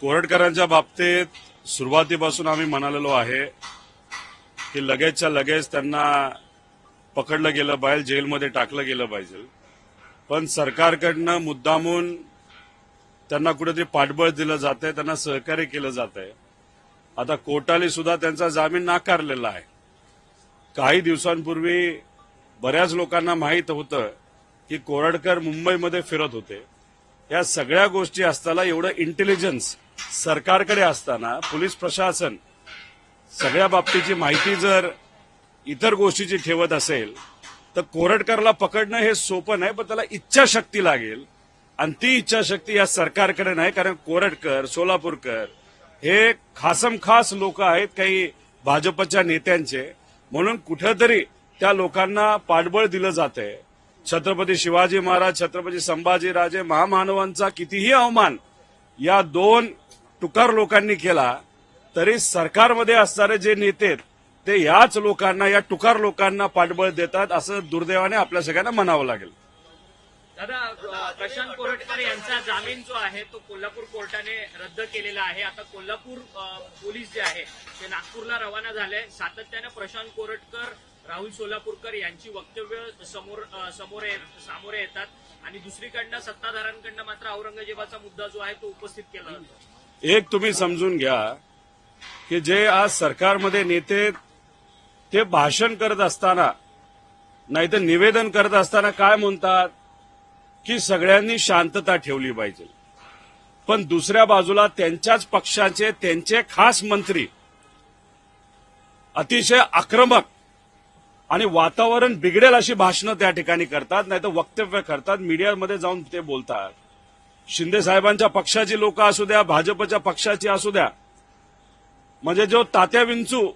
कोरटकरांच्या बाबतीत सुरुवातीपासून आम्ही म्हणालेलो आहे की लगेचच्या लगेच त्यांना पकडलं गेलं पाहिजे जेलमध्ये टाकलं गेलं पाहिजे. पण सरकारकडनं मुद्दामून त्यांना कुठेतरी पाठबळ दिलं जात आहे त्यांना सहकार्य केलं जात आहे आता कोर्टाने सुद्धा त्यांचा जामीन नाकारलेला आहे. काही दिवसांपूर्वी बऱ्याच लोकांना माहीत होतं की कोरडकर मुंबईमध्ये फिरत होते. या सगळ्या गोष्टी असताना एवढं इंटेलिजन्स सरकारकडे असताना पोलीस प्रशासन सगळ्या बाबतीची माहिती जर इतर गोष्टीची ठेवत असेल तर कोरटकरला पकडणं हे सोपं नाही पण त्याला इच्छाशक्ती लागेल. आणि ती इच्छाशक्ती या सरकारकडे नाही कारण कोरटकर सोलापूरकर हे खासम खास लोक आहेत काही भाजपच्या नेत्यांचे. म्हणून कुठंतरी त्या लोकांना पाठबळ दिलं जात आहे छत्रपती शिवाजी महाराज छत्रपती संभाजीराजे महामानवांचा कितीही अवमान या दोन तुकार लोकांनी केला तरी सरकारमध्ये असणारे जे नेते ते याच लोकांना या टुकार लोकांना पाठबळ देतात असं दुर्दैवाने आपल्या सगळ्यांना म्हणावं लागेल. दादा प्रशांत कोरटकर यांचा जामीन जो आहे तो कोल्हापूर कोर्टाने रद्द केलेला आहे. आता कोल्हापूर पोलीस जे आहे ते नागपूरला रवाना झाले. सातत्यानं प्रशांत कोरटकर राहुल सोलापूरकर यांची वक्तव्य समोर समोर सामोरे येतात. आणि दुसरीकडनं सत्ताधाऱ्यांकडनं मात्र औरंगजेबाचा मुद्दा जो आहे तो उपस्थित केला जातो एक तुम्ही समजून घ्या की जे आज सरकारमध्ये नेते ते भाषण करत असताना नाही तर निवेदन करत असताना काय म्हणतात? की सगळ्यांनी शांतता ठेवली पाहिजे. पण दुसऱ्या बाजूला त्यांच्याच पक्षाचे त्यांचे खास मंत्री अतिशय आक्रमक आणि वातावरण बिघडेल अशी भाषणं त्या ठिकाणी करतात नाही तर वक्तव्य करतात. मीडियामध्ये जाऊन ते बोलतात. शिंदे साहेबांच्या पक्षाची लोक असू द्या भाजपच्या पक्षाची असू द्या. म्हणजे जो तात्या विंचू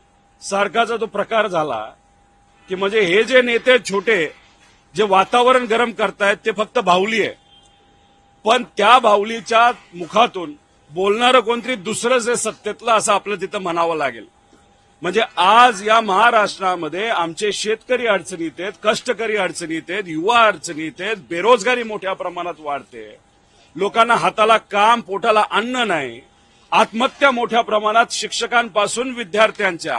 सारखाचा जो प्रकार झाला की म्हणजे हे जे नेते छोटे जे वातावरण गरम करतायत ते फक्त बाहुली आहे. पण त्या बाहुलीच्या मुखातून बोलणारं कोणतरी दुसरंच आहे सत्तेतलं असं आपलं तिथं म्हणावं लागेल. म्हणजे आज या महाराष्ट्रामध्ये आमचे शेतकरी अडचणीत आहेत कष्टकरी अडचणीत आहेत युवा अडचणीत आहेत बेरोजगारी मोठ्या प्रमाणात वाढते. लोकांना हाताला काम पोटाला अन्न नाही. आत्महत्या मोठ्या प्रमाणात शिक्षकांपासून विद्यार्थ्यांच्या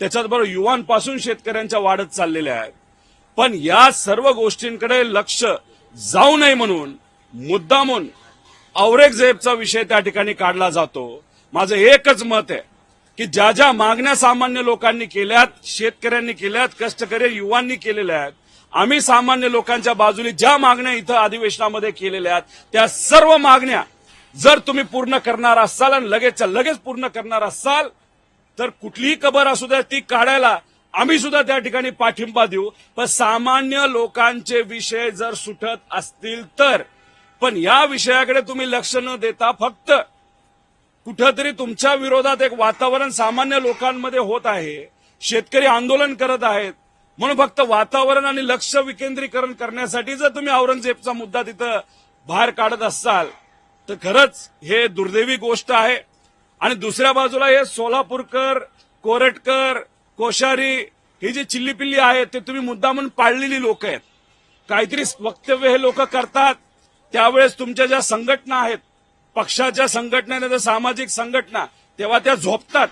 त्याच्याचबरोबर युवांपासून शेतकऱ्यांच्या वाढत चाललेल्या आहेत. पण या सर्व गोष्टींकडे लक्ष जाऊ नये म्हणून मुद्दामून औरंगजेबचा विषय त्या ठिकाणी काढला जातो. माझं एकच मत आहे. की ज्या ज्या मागण्या सामान्य लोकांनी केल्यात शेतकऱ्यांनी केल्यात कष्टकरी युवांनी केलेल्या आहेत आम्ही सामान्य लोकांच्या बाजूने ज्या मागण्या इथं अधिवेशनामध्ये केलेल्या आहेत त्या सर्व मागण्या जर तुम्ही पूर्ण करणार असाल आणि लगेचच्या लगेच पूर्ण करणार असाल तर कुठलीही कबर असू द्या ती काढायला आम्ही सुद्धा त्या ठिकाणी पाठिंबा देऊ. पण सामान्य लोकांचे विषय जर सुटत असतील तर पण या विषयाकडे तुम्ही लक्ष न देता फक्त कुठंतरी तुमच्या विरोधात एक वातावरण सामान्य लोकांमध्ये होत आहे. शेतकरी आंदोलन करत आहेत. म्हणून फक्त वातावरण आणि लक्ष विकेंद्रीकरण करण्यासाठी जर तुम्ही औरंगजेबचा मुद्दा तिथं बाहेर काढत असाल तर खरंच हे दुर्दैवी गोष्ट आहे. आणि दुसऱ्या बाजूला हे सोलापूरकर कोरटकर कोशारी ही जी चिल्लीपिल्ली आहेत ते तुम्ही मुद्दा म्हणून पाळलेली लोक आहेत. काहीतरी वक्तव्य हे लोक करतात. त्यावेळेस तुमच्या ज्या संघटना आहेत पक्षाच्या संघटनेने जर तर सामाजिक संघटना तेव्हा त्या झोपतात.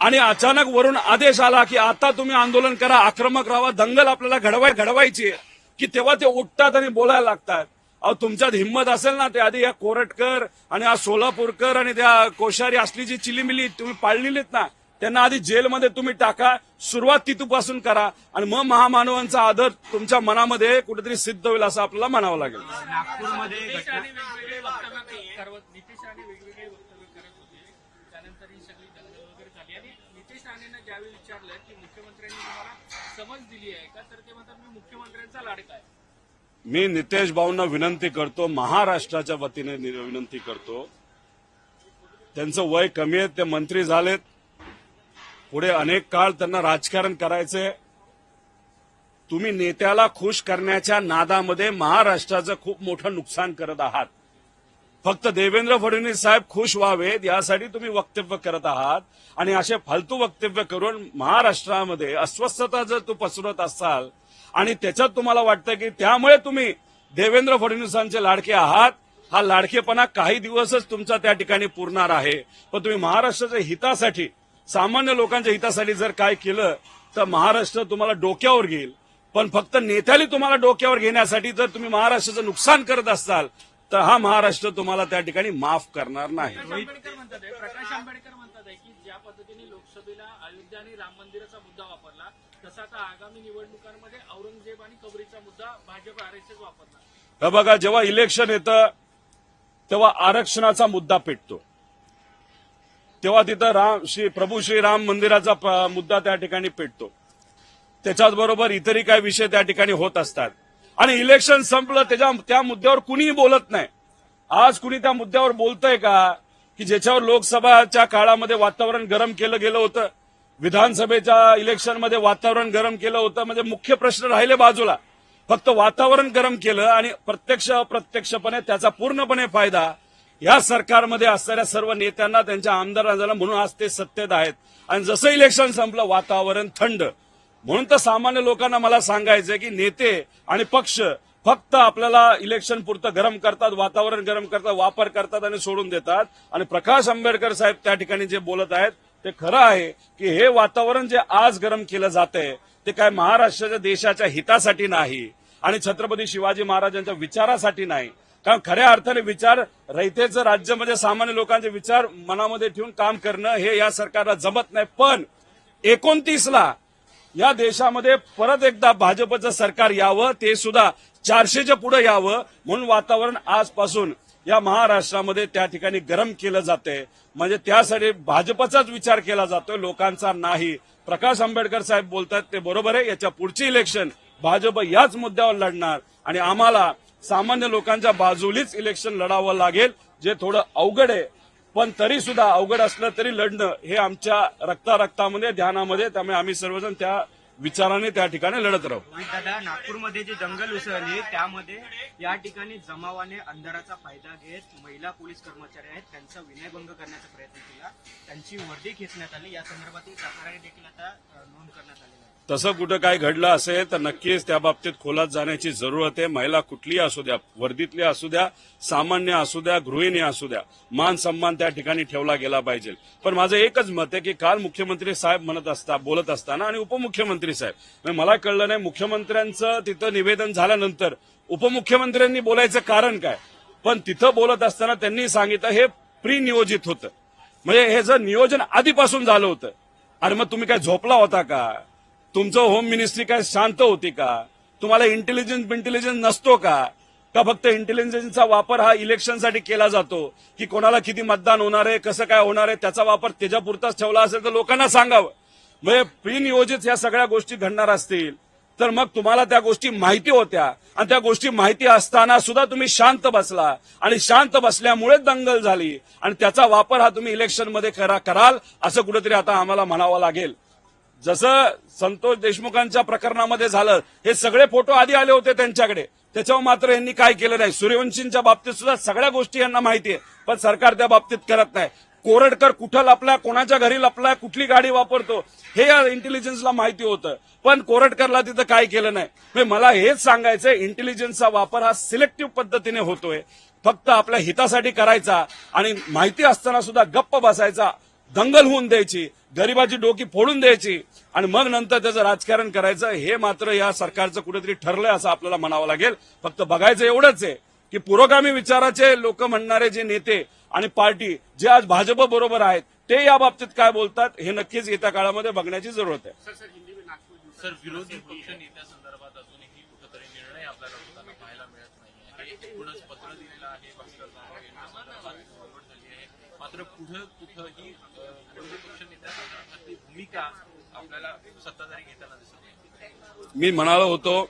आणि अचानक वरून आदेश आला की आता तुम्ही आंदोलन करा आक्रमक राहा दंगल आपल्याला घडवाय घडवायची की तेव्हा ते उठतात आणि बोलायला लागतात. अहो तुमच्यात हिंमत असेल ना ते आधी या कोरटकर आणि हा सोलापूरकर आणि त्या कोश्यारी असली जी चिलीमिली तुम्ही पाळलेलीत ना. त्यांना आधी जेलमध्ये तुम्ही टाका सुरुवात तिथपासून करा आणि मग महामानवांचा आदर तुमच्या मनामध्ये कुठेतरी सिद्ध होईल असं आपल्याला म्हणावं लागेल. नागपूरमध्ये नितेश घटना राणे वेगवेगळे वक्तव्य करत नितेश राणे वेगवेगळे वक्तव्य करत होते. त्यानंतर ही सगळी दंगल वगैरे झाली. आणि नितेश राणेनं ज्यावेळी विचारलं की मुख्यमंत्र्यांनी तुम्हाला समज दिली आहे का तर ते म्हणतात मी मुख्यमंत्र्यांचा लाडका आहे. मी नितेश भाऊंना विनंती करतो महाराष्ट्राच्या वतीने नि- विनंती करतो. त्यांचं वय कमी आहे ते मंत्री झालेत. पुढे अनेक काळ त्यांना राजकारण करायचंय तुम्ही नेत्याला खुश करण्याच्या नादामध्ये महाराष्ट्राचं खूप मोठं नुकसान करत आहात. फक्त देवेंद्र फडणवीस साहेब खुश व्हावेत यासाठी तुम्ही वक्तव्य करत आहात. आणि असे फालतू वक्तव्य करून महाराष्ट्रामध्ये अस्वस्थता जर तू पसरत असाल आणि त्याच्यात तुम्हाला वाटतं की त्यामुळे तुम्ही देवेंद्र फडणवीसांचे लाडके आहात हा लाडकेपणा काही दिवसच तुमचा त्या ठिकाणी पुरणार आहे. पण तुम्ही महाराष्ट्राच्या हितासाठी सामान्य लोकांच्या हितासाठी जर काय केलं तर महाराष्ट्र तुम्हाला डोक्यावर घेईल. पण फक्त नेत्याला तुम्हाला डोक्यावर घेण्यासाठी जर तुम्ही महाराष्ट्राचं नुकसान करत असाल तर हा महाराष्ट्र तुम्हाला त्या ठिकाणी माफ करणार नाही. प्रकाश आंबेडकर म्हणतात आहे प्रकाश आंबेडकर म्हणतात आहे की ज्या पद्धतीने लोकसभेला अयोध्या आणि राम मंदिराचा मुद्दा वापरला तसा आता आगामी निवडणुकांमध्ये औरंगजेब आणि कबरीचा मुद्दा भाजप आरएसएस वापरणार. हे बघा जेव्हा इलेक्शन येतं तेव्हा आरक्षणाचा मुद्दा पेटतो. तेव्हा तिथं राम श्री प्रभू श्री राम मंदिराचा मुद्दा त्या ठिकाणी पेटतो. त्याच्याच बरोबर इतरही काही विषय त्या ठिकाणी होत असतात. आणि इलेक्शन संपलं त्याच्या त्या मुद्द्यावर कुणीही बोलत नाही. आज कुणी त्या मुद्द्यावर बोलतंय का? की ज्याच्यावर लोकसभाच्या काळामध्ये वातावरण गरम केलं गेलं होतं. विधानसभेच्या इलेक्शनमध्ये वातावरण गरम केलं होतं. म्हणजे मुख्य प्रश्न राहिले बाजूला. फक्त वातावरण गरम केलं आणि प्रत्यक्ष अप्रत्यक्षपणे त्याचा पूर्णपणे फायदा या सरकारमध्ये असणाऱ्या सर्व नेत्यांना त्यांच्या आमदारांना झाला म्हणून आज ते सत्तेत आहेत. आणि जसं इलेक्शन संपलं वातावरण थंड. म्हणून तर सामान्य लोकांना मला सांगायचं की नेते आणि पक्ष फक्त आपल्याला इलेक्शन पुरतं गरम करतात वातावरण गरम करतात वापर करतात आणि सोडून देतात. आणि प्रकाश आंबेडकर साहेब त्या ठिकाणी जे बोलत आहेत ते खरं आहे की हे वातावरण जे आज गरम केलं जातंय ते काय महाराष्ट्राच्या देशाच्या हितासाठी नाही आणि छत्रपती शिवाजी महाराजांच्या विचारासाठी नाही. कारण खऱ्या अर्थाने विचार रयतेचं राज्य म्हणजे सामान्य लोकांचे विचार मनामध्ये ठेवून काम करणं हे या सरकारला जमत नाही. पण एकोणतीसला या देशामध्ये परत एकदा भाजपचं सरकार यावं ते सुद्धा चारशेच्या पुढे यावं म्हणून वातावरण आजपासून या महाराष्ट्रामध्ये त्या ठिकाणी गरम केलं जाते म्हणजे त्यासाठी भाजपचाच विचार केला जातोय लोकांचा नाही. प्रकाश आंबेडकर साहेब बोलतात ते बरोबर आहे याच्या पुढची इलेक्शन भाजप याच मुद्द्यावर लढणार आणि आम्हाला सामान्य लोकांच्या बाजूलीच इलेक्शन लढावं लागेल जे थोडं अवघड आहे. पण तरी सुद्धा अवघड असलं तरी लढणं हे आमच्या रक्ता रक्तामध्ये ध्यानामध्ये त्यामुळे आम्ही सर्वजण त्या विचाराने त्या ठिकाणी लढत राहू. दादा नागपूरमध्ये जे जंगल उसळली त्यामध्ये या ठिकाणी जमावाने अंधाराचा फायदा घेत महिला पोलीस कर्मचारी आहेत. त्यांचा विनयभंग करण्याचा प्रयत्न केला. त्यांची वर्दी खेचण्यात आली. या संदर्भातील तक्रारी देखील आता नोंद करण्यात आली तसं कुठं काय घडलं असेल तर नक्कीच त्या बाबतीत खोलात जाण्याची जरूरत आहे. महिला कुठलीही असू द्या वर्दीतली असू द्या सामान्य असू द्या गृहिणी असू द्या मान सन्मान त्या ठिकाणी ठेवला गेला पाहिजे. पण माझं एकच मत आहे की काल मुख्यमंत्री साहेब म्हणत असता बोलत असताना आणि उपमुख्यमंत्री साहेब. म्हणजे मला कळलं नाही मुख्यमंत्र्यांचं तिथं निवेदन झाल्यानंतर उपमुख्यमंत्र्यांनी बोलायचं कारण काय? पण तिथं बोलत असताना त्यांनी सांगितलं हे प्री नियोजित होतं. म्हणजे हे जर नियोजन आधीपासून झालं होतं अरे मग तुम्ही काय झोपला होता का? तुमचं होम मिनिस्ट्री काय शांत होती का? तुम्हाला इंटेलिजन्स इंटेलिजन्स नसतो का? का फक्त इंटेलिजन्सचा वापर हा इलेक्शनसाठी केला जातो? की कोणाला किती मतदान होणार आहे कसं काय होणार आहे त्याचा वापर त्याच्यापुरताच ठेवला असेल तर लोकांना सांगावं. म्हणजे प्रिनियोजित या सगळ्या गोष्टी घडणार असतील. तर मग तुम्हाला त्या गोष्टी माहिती होत्या. आणि त्या गोष्टी माहिती असताना सुद्धा तुम्ही शांत बसला. आणि शांत बसल्यामुळे दंगल झाली. आणि त्याचा वापर हा तुम्ही इलेक्शनमध्ये करा कराल असं कुठेतरी आता आम्हाला म्हणावं लागेल. जसं संतोष देशमुखांच्या प्रकरणामध्ये झालं हे सगळे फोटो आधी आले होते त्यांच्याकडे. त्याच्यावर मात्र यांनी काय केलं नाही. सूर्यवंशींच्या बाबतीत सुद्धा सगळ्या गोष्टी यांना माहिती आहे पण सरकार त्या बाबतीत करत नाही. कोरडकर कुठं लपला कोणाच्या घरी लपला कुठली गाडी वापरतो हे या इंटेलिजन्सला माहिती होतं. पण कोरडकरला तिथं काय केलं नाही. म्हणजे मला हेच सांगायचंय इंटेलिजन्सचा वापर हा सिलेक्टिव्ह पद्धतीने होतोय. फक्त आपल्या हितासाठी करायचा आणि माहिती असताना सुद्धा गप्प बसायचा. दंगल होऊन द्यायची गरिबाची डोकी फोडून द्यायची आणि मग नंतर त्याचं राजकारण करायचं हे मात्र या सरकारचं कुठेतरी ठरलंय असं आपल्याला म्हणावं लागेल. फक्त बघायचं एवढंच आहे की पुरोगामी विचाराचे लोक म्हणणारे जे नेते आणि पार्टी जे आज भाजप बरोबर आहेत ते या बाबतीत काय बोलतात हे नक्कीच येत्या काळामध्ये बघण्याची जरूरत आहे. सर विरोधी पक्ष नेत्यासंदर्भात अजूनही कुठंतरी निर्णय आपल्याला होताना पाहायला मिळत नाही एकूणच पत्र दिलेलं आहे मात्र पुढं कुठंही विरोधी भूमिका आपल्याला सत्ताधारी घेताना दिसत मी म्हणालो होतो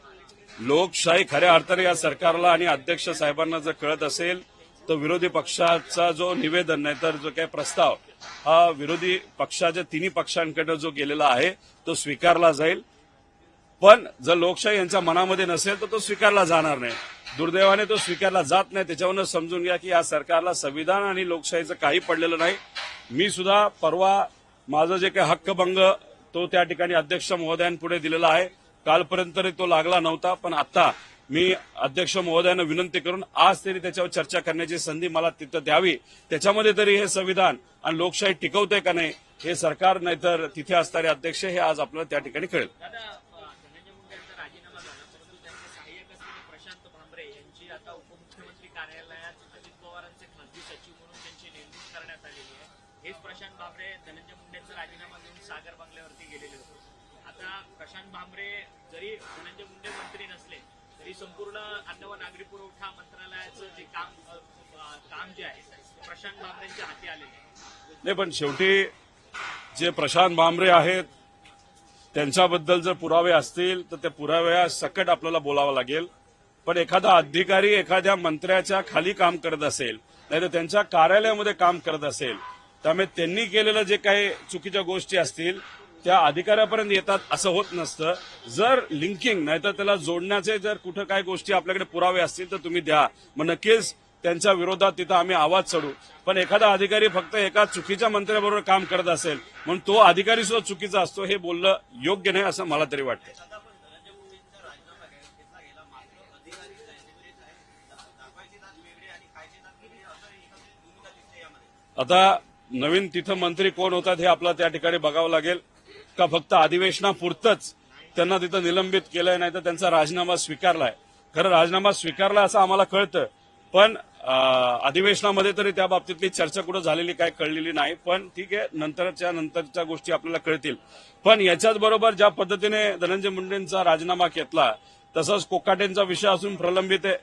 लोकशाही खऱ्या अर्थाने या सरकारला आणि अध्यक्ष साहेबांना जर कळत असेल तर विरोधी पक्षाचा जो निवेदन नाही तर जो काही प्रस्ताव हा विरोधी पक्षाच्या तिन्ही पक्षांकडे जो गेलेला आहे तो स्वीकारला जाईल. पण जर लोकशाही यांच्या मनामध्ये नसेल तर तो स्वीकारला जाणार नाही. दुर्दैवाने तो स्वीकारला जात नाही. त्याच्यावरनं समजून घ्या की या सरकारला संविधान आणि लोकशाहीचं काही पडलेलं नाही. मी सुद्धा परवा माझं जे काही हक्कभंग तो त्या ठिकाणी अध्यक्ष महोदयांपुढे दिलेला आहे. कालपर्यंत तरी तो लागला नव्हता पण आता मी अध्यक्ष महोदयांना विनंती करून आज तरी त्याच्यावर चर्चा करण्याची संधी मला तिथं द्यावी. त्याच्यामध्ये तरी हे संविधान आणि लोकशाही टिकवते का नाही हे सरकार नाहीतर तिथे असणारे अध्यक्ष हे आज आपल्याला त्या ठिकाणी कळेल. प्रशांत भांबरे जरी धनंजय मुंडे मंत्री नसले तरी संपूर्ण अन्न व नागरी पुरवठा मंत्रालयाचं जे काम काम जे आहे प्रशांत भांबरेंच्या हाती आलेले नाही पण शेवटी जे प्रशांत भामरे आहेत त्यांच्याबद्दल जर पुरावे असतील तर त्या पुराव्या सकट आपल्याला बोलावं लागेल. पण एखादा अधिकारी एखाद्या मंत्र्याच्या खाली काम करत असेल नाही तर त्यांच्या कार्यालयामध्ये काम करत असेल त्यामुळे त्यांनी केलेलं जे काही चुकीच्या गोष्टी असतील त्या अधिकाऱ्यापर्यंत येतात असं होत नसतं. जर लिंकिंग नाहीतर त्याला जोडण्याचे जर कुठं काय गोष्टी आपल्याकडे पुरावे असतील तर तुम्ही द्या. मग नक्कीच त्यांच्या विरोधात तिथं आम्ही आवाज चढू. पण एखादा अधिकारी फक्त एका चुकीच्या मंत्र्याबरोबर काम करत असेल म्हणून तो अधिकारी सुद्धा चुकीचा असतो हे बोलणं योग्य नाही असं मला तरी वाटतं. आता नवीन तिथं मंत्री कोण होतात हे आपल्याला त्या ठिकाणी बघावं लागेल. का फक्त अधिवेशनापुरतच त्यांना तिथं निलंबित केलंय नाही तर त्यांचा राजीनामा स्वीकारलाय. खरं राजीनामा स्वीकारला असं आम्हाला कळतं. पण अधिवेशनामध्ये तरी त्या बाबतीतली चर्चा कुठं झालेली काय कळलेली नाही. पण ठीक आहे नंतरच्या नंतरच्या गोष्टी आपल्याला कळतील. पण याच्याच बरोबर ज्या पद्धतीने धनंजय मुंडेंचा राजीनामा घेतला तसंच कोकाटेंचा विषय असून प्रलंबित आहे.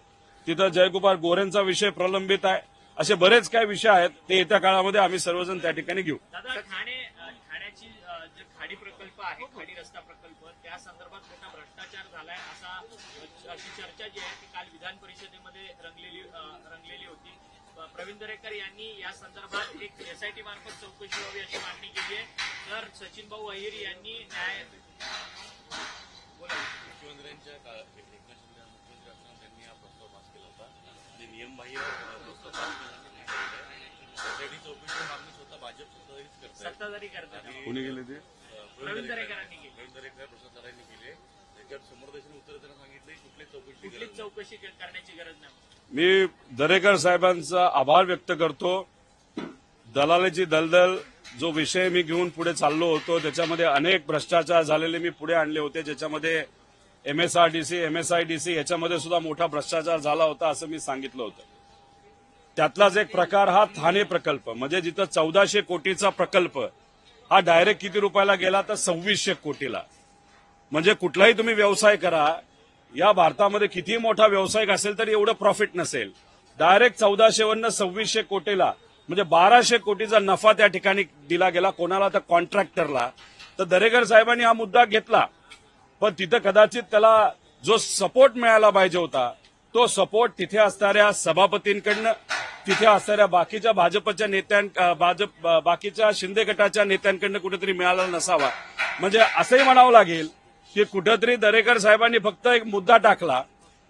तिथं जयकुमार गोरेंचा विषय प्रलंबित आहे. असे बरेच काही विषय आहेत ते येत्या काळामध्ये आम्ही सर्वजण त्या ठिकाणी घेऊ दादा ठाणे अ, ठाण्याची अ, जे खाडी प्रकल्प आहे खाडी रस्ता प्रकल्प. त्या संदर्भात मोठा भ्रष्टाचार झालाय असा अशी चर्चा जी आहे ती काल विधान परिषदेमध्ये रंगलेली रंगलेली होती. प्रवीण दरेकर यांनी या संदर्भात एक एसआयटी मार्फत चौकशी व्हावी अशी मागणी केली आहे. तर सचिन भाऊ अहिर यांनी न्याय बोला. मुख्यमंत्र्यांच्या काळात एकनाथ शिंदे मुख्यमंत्री असताना त्यांनी हा प्रस्ताव पास केला होता. जे नियमबाह्य प्रस्ताव पास केला त्यासाठी चौकशी मागणी स्वतः भाजप स्वतःच सत्ताधारी करतात. कोणी गेले ते? दरेकरांनी केली प्रवीण दरेकर प्रसाद दरांनी केले त्याच्यावर समोरदेशाने उत्तर देताना सांगितले कुठली चौकशी कुठलीच चौकशी क- करण्याची गरज नाही. मी दरेकर साहेबांचा आभार व्यक्त करतो. दलालीची दलदल जो विषय मी घेऊन पुढे चाललो होतो त्याच्यामध्ये अनेक भ्रष्टाचार झालेले मी पुढे आणले होते ज्याच्यामध्ये एमएसआरडीसी एमएसआयडीसी याच्यामध्ये सुद्धा मोठा भ्रष्टाचार झाला होता असं मी सांगितलं होतं. त्यातलाच एक प्रकार हा ठाणे प्रकल्प. म्हणजे जिथं चौदाशे कोटीचा प्रकल्प हा डायरेक्ट किती रुपयाला गेला तर सव्वीसशे कोटीला. म्हणजे कुठलाही तुम्ही व्यवसाय करा या भारतामध्ये कितीही मोठा व्यावसायिक असेल तरी एवढं प्रॉफिट नसेल. डायरेक्ट चौदाशेवन्न सव्वीसशे कोटीला म्हणजे बाराशे कोटीचा नफा त्या ठिकाणी दिला गेला कोणाला तर कॉन्ट्रॅक्टरला तर दरेकर साहेबांनी हा मुद्दा घेतला. पण तिथं कदाचित त्याला जो सपोर्ट मिळायला पाहिजे होता तो सपोर्ट तिथे असणाऱ्या सभापतींकडनं तिथे असणाऱ्या बाकीच्या भाजपच्या नेत्यां भाजप बाकीच्या शिंदे गटाच्या नेत्यांकडनं कुठेतरी मिळाला नसावा. म्हणजे असंही म्हणावं लागेल की कुठंतरी दरेकर साहेबांनी फक्त एक मुद्दा टाकला.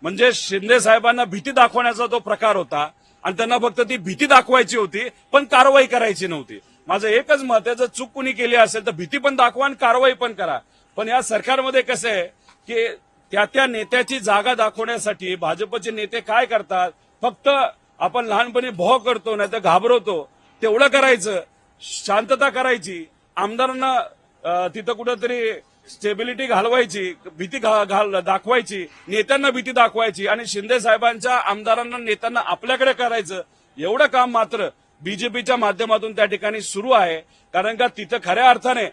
म्हणजे शिंदे साहेबांना भीती दाखवण्याचा तो प्रकार होता आणि त्यांना फक्त ती भीती दाखवायची होती पण कारवाई करायची नव्हती. माझं एकच मत आहे जर चूक कुणी केली असेल तर भीती पण दाखवा आणि कारवाई पण करा. पण या सरकारमध्ये कसं आहे की त्या त्या नेत्याची जागा दाखवण्यासाठी भाजपचे नेते काय करतात? फक्त आपण लहानपणी भॉ करतो नाही तर घाबरवतो. तेवढं करायचं. शांतता करायची. आमदारांना तिथं कुठंतरी स्टेबिलिटी घालवायची भीती घा- घाल दाखवायची नेत्यांना भीती दाखवायची आणि शिंदे साहेबांच्या आमदारांना नेत्यांना आपल्याकडे करायचं. एवढं काम मात्र बीजेपीच्या माध्यमातून त्या ठिकाणी सुरू आहे. कारण का तिथं खऱ्या अर्थाने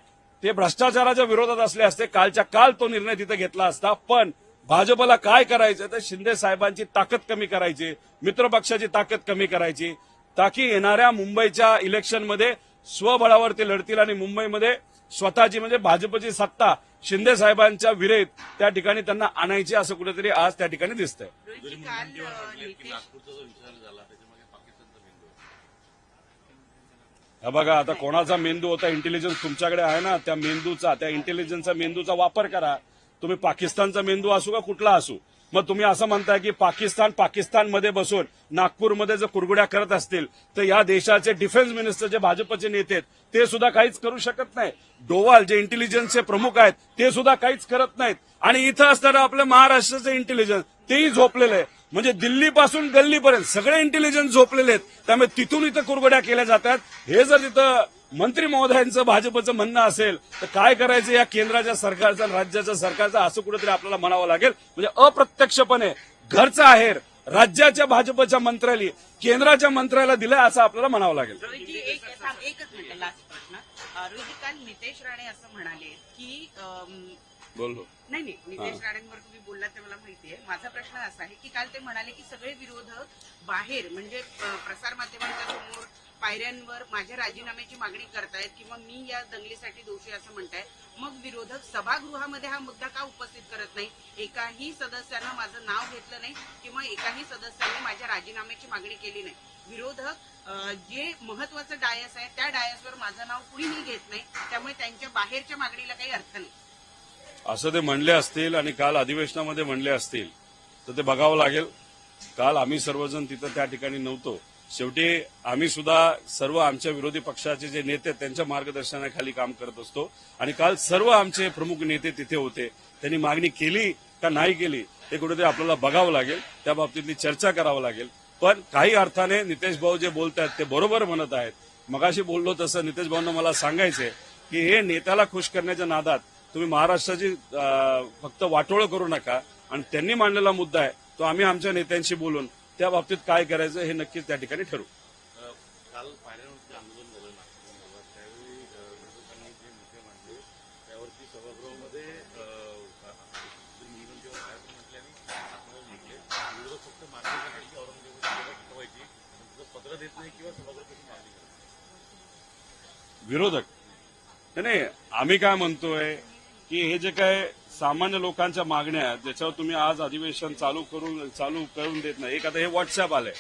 ते भ्रष्टाचाराच्या विरोधात असले असते. कालच्या काल तो निर्णय तिथं घेतला असता. पण भाजपला काय करायचं तर शिंदे साहेबांची ताकद कमी करायची मित्रपक्षाची ताकद कमी करायची. ताकी येणाऱ्या मुंबईच्या इलेक्शनमध्ये स्वबळावर ते लढतील आणि मुंबईमध्ये स्वतःची म्हणजे भाजपची सत्ता शिंदे साहेबांच्या विरेत त्या ठिकाणी त्यांना आणायची असं कुठेतरी आज त्या ठिकाणी दिसतंय. हा बघा आता कोणाचा मेंदू होता? इंटेलिजन्स तुमच्याकडे आहे ना. त्या मेंदूचा त्या इंटेलिजन्सचा मेंदूचा वापर करा. तुम्ही पाकिस्तानचा मेंदू असू का कुठला असू मग तुम्ही असं म्हणताय की पाकिस्तान पाकिस्तानमध्ये बसून नागपूरमध्ये जर कुरगुड्या करत असतील तर या देशाचे डिफेन्स मिनिस्टर जे भाजपचे नेते आहेत ते सुद्धा काहीच करू शकत नाही डोवाल जे इंटेलिजन्सचे प्रमुख आहेत ते सुद्धा काहीच करत नाहीत. आणि इथं असणारं आपलं महाराष्ट्राचे इंटेलिजन्स तेही झोपलेलं आहे. म्हणजे दिल्लीपासून गल्लीपर्यंत सगळे इंटेलिजन्स झोपलेले आहेत. त्यामुळे तिथून इथं कुरगड्या केल्या जातात. हे जर तिथं मंत्री महोदयांचं भाजपचं म्हणणं असेल तर काय करायचं या केंद्राच्या सरकारचं राज्याचं राज्याच्या सरकारचं? असं कुठेतरी आपल्याला म्हणावं लागेल. म्हणजे अप्रत्यक्षपणे घरचा आहेर राज्याच्या भाजपच्या मंत्र्याली केंद्राच्या मंत्र्याला दिलाय असं आपल्याला म्हणावं लागेल. एकच मिनिट लास्ट प्रश्न. काल नितेश राणे असं म्हणाले की बोलो नाही नाही. नितेश राणेंवर तुम्ही बोललात ते मला माहिती आहे माझा प्रश्न असा आहे की काल ते म्हणाले की सगळे विरोधक बाहेर म्हणजे प्रसारमाध्यमांच्या समोर पायऱ्यांवर माझ्या राजीनाम्याची मागणी करतायत किंवा मी या दंगलीसाठी दोषी असं म्हणताय मग विरोधक सभागृहामध्ये हा मुद्दा का उपस्थित करत नाही? एकाही सदस्यानं माझं नाव घेतलं नाही किंवा एकाही सदस्याने माझ्या राजीनाम्याची मागणी केली नाही. विरोधक जे महत्वाचं डायस आहे त्या डायसवर माझं नाव कुणीही घेत नाही त्यामुळे त्यांच्या बाहेरच्या मागणीला काही अर्थ नाही. असं ते म्हणले असतील आणि काल अधिवेशनामध्ये म्हणले असतील तर ते बघावं लागेल. काल आम्ही सर्वजण तिथं त्या ठिकाणी नव्हतो. शेवटी आम्ही सुद्धा सर्व आमच्या विरोधी पक्षाचे जे नेते त्यांच्या मार्गदर्शनाखाली काम करत असतो. आणि काल सर्व आमचे प्रमुख नेते तिथे होते. त्यांनी मागणी केली का नाही केली ते कुठेतरी आपल्याला बघावं लागेल. त्या बाबतीतली चर्चा करावं लागेल. पण काही अर्थाने नितेश भाऊ जे बोलत आहेत ते बरोबर म्हणत आहेत. मगाशी बोललो तसं नितेश भाऊंना मला सांगायचंय की हे नेत्याला खुश करण्याच्या नादात तुम्ही महाराष्ट्राची फक्त वाटोळ करू नका. आणि त्यांनी मांडलेला मुद्दा आहे तो आम्ही आमच्या नेत्यांशी बोलून त्या बाबतीत काय करायचं हे नक्कीच त्या ठिकाणी ठरवू. काल पायऱ्यांवरती आंदोलन झालं नागपूरमध्ये. त्यावेळी अ, विरोधकांनी जे मुद्दे मांडले त्यावरती सभागृहामध्ये अ, जे मुख्यमंत्री बाहेर पण म्हटले आणि आत्महत्या म्हटले. विरोधक फक्त मागणी करतात की औरंगजेबाची जगात ठेवायची पण तिथं पत्र देत नाही किंवा सभागृह कशी मागणी करतात विरोधक. नाही, नाही आम्ही काय म्हणतोय की हे जे काय सामान्य लोकांच्या मागण्या आहेत ज्याच्यावर तुम्ही आज अधिवेशन चालू करून चालू करून देत नाही. एक आता हे व्हॉट्सअप आलंय.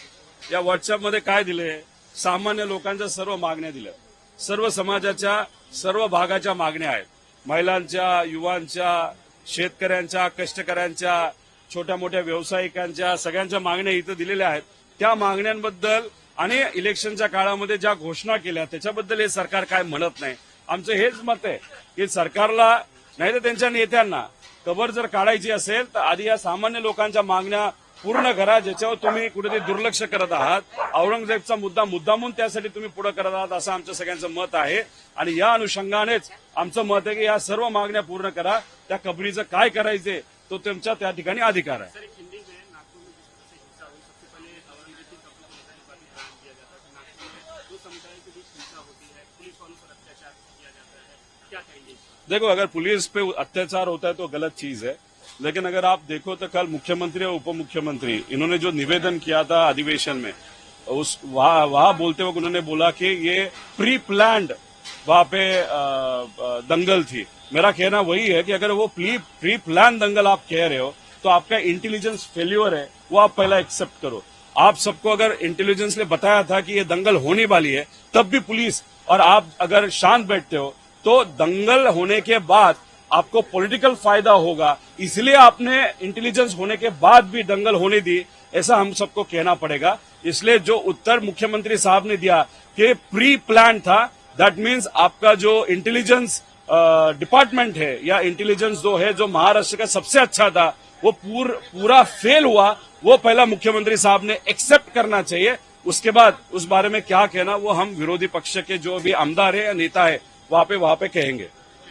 या व्हॉट्सअपमध्ये काय दिले सामान्य लोकांच्या सर्व मागण्या दिल्या सर्व समाजाच्या सर्व भागाच्या मागण्या आहेत. महिलांच्या युवांच्या शेतकऱ्यांच्या कष्टकऱ्यांच्या छोट्या मोठ्या व्यावसायिकांच्या सगळ्यांच्या मागण्या इथं दिलेल्या आहेत. त्या मागण्यांबद्दल आणि इलेक्शनच्या काळामध्ये ज्या घोषणा केल्या त्याच्याबद्दल हे सरकार काय म्हणत नाही. आमचं हेच मत आहे की सरकारला नाही तर त्यांच्या नेत्यांना कबर जर काढायची असेल तर आधी या सामान्य लोकांच्या मागण्या पूर्ण करा ज्याच्यावर तुम्ही कुठेतरी दुर्लक्ष करत आहात. औरंगजेबचा मुद्दा मुद्दामून त्यासाठी तुम्ही पुढे करत आहात असं आमचं सगळ्यांचं मत आहे. आणि या अनुषंगानेच आमचं मत आहे की या सर्व मागण्या पूर्ण करा. त्या कबरीचं काय करायचे तो तुमच्या त्या ठिकाणी अधिकार आहे. देखो, अगर पुलिस पे अत्याचार होता है तो गलत चीज़ है। लेकिन अगर आप देखो तो कल मुख्यमंत्री और उप मुख्यमंत्री इन्होंने जो निवेदन किया था अधिवेशन में, उस, वहाँ बोलते वक्त उन्होंने बोला कि ये प्री प्लान्ड वहाँ पे दंगल थी। मेरा कहना वही है कि अगर वो प्री प्री प्लान दंगल आप कह रहे हो तो आपका इंटेलिजेंस फेल्यूर है, वो आप पहला एक्सेप्ट करो। आप सबको अगर इंटेलिजेंस ने बताया था कि ये दंगल होने वाली है, तब भी पुलिस, और आप अगर शांत बैठते हो तो दंगल होने के बाद आपको पॉलिटिकल फ़ायदा होगा। इसलिए आपने इंटेलिजेंस होने के बाद भी दंगल होने दी ऐसा हम सबको कहना पड़ेगा। इसलिए जो उत्तर मुख्यमंत्री साहब ने दिया कि प्री प्लान था दैट मीन्स आपका जो इंटेलिजेंस डिपार्टमेंट है या इंटेलिजेंस जो है जो महाराष्ट्र का सबसे अच्छा था वो पूर, पूरा फेल हुआ वो पहला मुख्यमंत्री साहब ने एक्सेप्ट करना चाहिए। उसके बाद उस बारे में क्या कहना वो हम विरोधी पक्ष के जो भी आमदार है या नेता है वहां पे वहां पे कहेंगे।